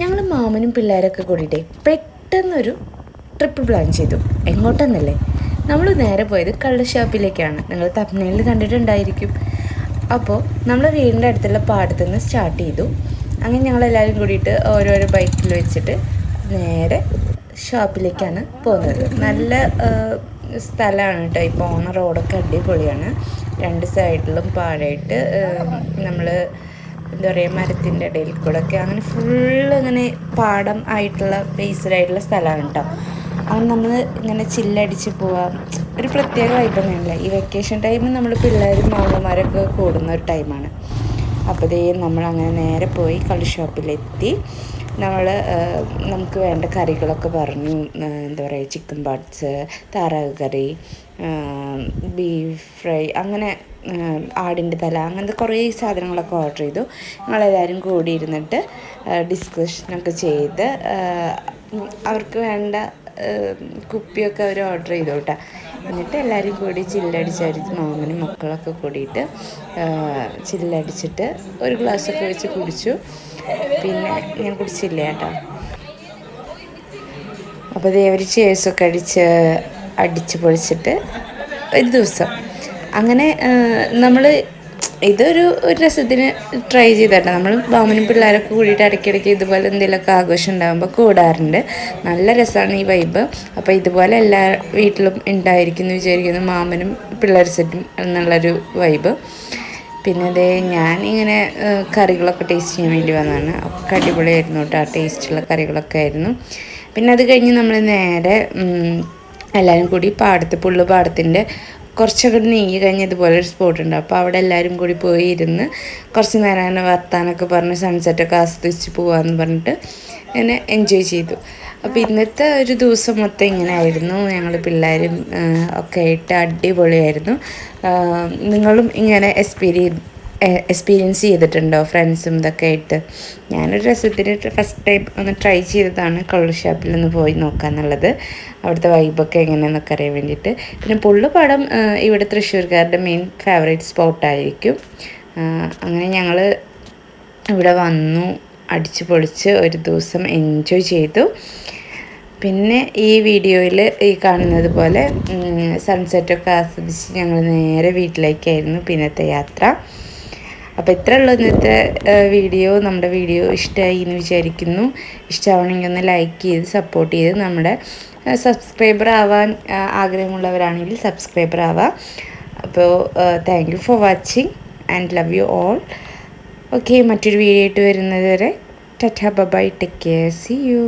ഞങ്ങൾ മാമനും പിള്ളേരൊക്കെ കൂടിയിട്ടേ പെട്ടെന്നൊരു ട്രിപ്പ് പ്ലാൻ ചെയ്തു. എങ്ങോട്ടെന്നല്ലേ? നമ്മൾ നേരെ പോയത് കള്ള ഷോപ്പിലേക്കാണ്. നിങ്ങൾ തപ്നയിൽ കണ്ടിട്ടുണ്ടായിരിക്കും. അപ്പോൾ നമ്മൾ വീടിന്റെ അടുത്തുള്ള പാടത്തു നിന്ന് സ്റ്റാർട്ട് ചെയ്തു. അങ്ങനെ ഞങ്ങളെല്ലാവരും കൂടിയിട്ട് ഓരോരോ ബൈക്കിൽ വെച്ചിട്ട് നേരെ ഷോപ്പിലേക്കാണ് പോകുന്നത്. നല്ല സ്ഥലമാണ് കേട്ടോ ഈ പോകുന്ന റോഡൊക്കെ അടിപൊളിയാണ്. രണ്ട് സൈഡിലും പാടായിട്ട് നമ്മൾ എന്താ പറയുക മരത്തിന്റെ ഇടയിൽ കൂടെ ഒക്കെ അങ്ങനെ ഫുള്ള് ഇങ്ങനെ പാടം ആയിട്ടുള്ള ബേസ്ഡായിട്ടുള്ള സ്ഥലമാണ് കേട്ടോ അങ്ങനെ നമ്മൾ ഇങ്ങനെ ചില്ലടിച്ച് പോവാം. ഒരു പ്രത്യേക വൈബ് തന്നെയല്ല ഈ വെക്കേഷൻ ടൈമിൽ നമ്മൾ പിള്ളേരും മാമന്മാരൊക്കെ കൂടുന്ന ഒരു ടൈമാണ് അപ്പോൾ നമ്മൾ അങ്ങനെ നേരെ പോയി കളി ഷോപ്പിലെത്തി നമ്മൾ നമുക്ക് വേണ്ട കറികളൊക്കെ പറഞ്ഞു എന്താ പറയുക ചിക്കൻ ബട്ട്സ് താറാവ് കറി ബീഫ് ഫ്രൈ അങ്ങനെ ആടിന്റെ തല അങ്ങനത്തെ കുറേ സാധനങ്ങളൊക്കെ ഓർഡർ ചെയ്തു. ഞങ്ങളെല്ലാവരും കൂടി ഇരുന്നിട്ട് ഡിസ്കഷനൊക്കെ ചെയ്ത് അവർക്ക് വേണ്ട കുപ്പിയൊക്കെ അവർ ഓർഡർ ചെയ്തു കേട്ടോ. എന്നിട്ട് എല്ലാവരും കൂടി ചില്ലടിച്ചായിരിക്കും മാമനും മക്കളൊക്കെ കൂടിയിട്ട് ചില്ലടിച്ചിട്ട് ഒരു ഗ്ലാസ് ഒക്കെ വെച്ച് കുടിച്ചു. പിന്നെ ഞാൻ കുടിച്ചില്ല കേട്ടോ. അപ്പോൾ ദേവരി ചേഴ്സൊക്കെ അടിച്ച് അടിച്ച് പൊളിച്ചിട്ട് ഒരു ദിവസം. അങ്ങനെ നമ്മൾ ഇതൊരു ഒരു രസത്തിന് ട്രൈ ചെയ്തിട്ട്. നമ്മൾ ബാമനും പിള്ളേരൊക്കെ കൂടിയിട്ട് ഇടയ്ക്കിടയ്ക്ക് ഇതുപോലെ എന്തെങ്കിലുമൊക്കെ ആഘോഷം ഉണ്ടാകുമ്പോൾ കൂടാറുണ്ട്. നല്ല രസമാണ് ഈ വൈബ് അപ്പോൾ ഇതുപോലെ എല്ലാ വീട്ടിലും ഉണ്ടായിരിക്കും എന്ന് വിചാരിക്കുന്നു മാമനും പിള്ളേർ സെറ്റും എന്നുള്ളൊരു വൈബ് പിന്നെ അതേ ഞാൻ ഇങ്ങനെ കറികളൊക്കെ ടേസ്റ്റ് ചെയ്യാൻ വേണ്ടി വന്നതാണ്. ഒക്കെ അടിപൊളിയായിരുന്നു കേട്ടോ. ടേസ്റ്റുള്ള കറികളൊക്കെ ആയിരുന്നു. പിന്നെ അത് കഴിഞ്ഞ് നമ്മൾ നേരെ എല്ലാവരും കൂടി പാടത്ത് പുള്ളു പാടത്തിന്റെ കുറച്ചൊക്കെ നീങ്ങി കഴിഞ്ഞ് ഇതുപോലെ ഒരു സ്പോട്ട് ഉണ്ട്. അപ്പോൾ അവിടെ എല്ലാവരും കൂടി പോയി ഇരുന്ന് കുറച്ച് നേരം അങ്ങനെ വർത്താനൊക്കെ പറഞ്ഞ് സൺസെറ്റൊക്കെ ആസ്വദിച്ച് പോകാമെന്ന് പറഞ്ഞിട്ട് അങ്ങനെ എൻജോയ് ചെയ്തു. അപ്പോൾ ഇന്നത്തെ ഒരു ദിവസം മൊത്തം ഇങ്ങനെ ആയിരുന്നു ഞങ്ങൾ പിള്ളേരും ഒക്കെ ആയിട്ട് അടിപൊളിയായിരുന്നു. നിങ്ങളും ഇങ്ങനെ എക്സ്പീരിയൻ എക്സ്പീരിയൻസ് ചെയ്തിട്ടുണ്ടോ? ഫ്രണ്ട്സും ഇതൊക്കെ ആയിട്ട്. ഞാനൊരു രസത്തിന് ഫസ്റ്റ് ടൈം ഒന്ന് ട്രൈ ചെയ്തതാണ് കളർ ഷോപ്പിൽ ഒന്ന് പോയി നോക്കാന്നുള്ളത്. അവിടുത്തെ വൈബൊക്കെ എങ്ങനെയാണെന്നൊക്കെ അറിയാൻ വേണ്ടിയിട്ട്. പിന്നെ പുള്ളുപാടം ഇവിടെ തൃശ്ശൂർക്കാരുടെ മെയിൻ ഫേവറേറ്റ് സ്പോട്ടായിരിക്കും അങ്ങനെ ഞങ്ങൾ ഇവിടെ വന്നു അടിച്ച് പൊളിച്ച് ഒരു ദിവസം എൻജോയ് ചെയ്തു. പിന്നെ ഈ വീഡിയോയിൽ ഈ കാണുന്നത് പോലെ സൺസെറ്റൊക്കെ ആസ്വദിച്ച് ഞങ്ങൾ നേരെ വീട്ടിലേക്കായിരുന്നു പിന്നത്തെ യാത്ര. അപ്പോൾ ഇത്ര ഉള്ളൂ ഇന്നത്തെ വീഡിയോ നമ്മുടെ വീഡിയോ ഇഷ്ടമായി എന്ന് വിചാരിക്കുന്നു. ഇഷ്ടമാവണമെങ്കിൽ ഒന്ന് ലൈക്ക് ചെയ്ത് സപ്പോർട്ട് ചെയ്ത് നമ്മുടെ സബ്സ്ക്രൈബർ ആവാൻ ആഗ്രഹമുള്ളവരാണെങ്കിൽ സബ്സ്ക്രൈബർ ആവാം. അപ്പോൾ thank you for watching and love you all okay മറ്റൊരു വീഡിയോ ആയിട്ട് വരുന്നത് വരെ. Tata bye take care see you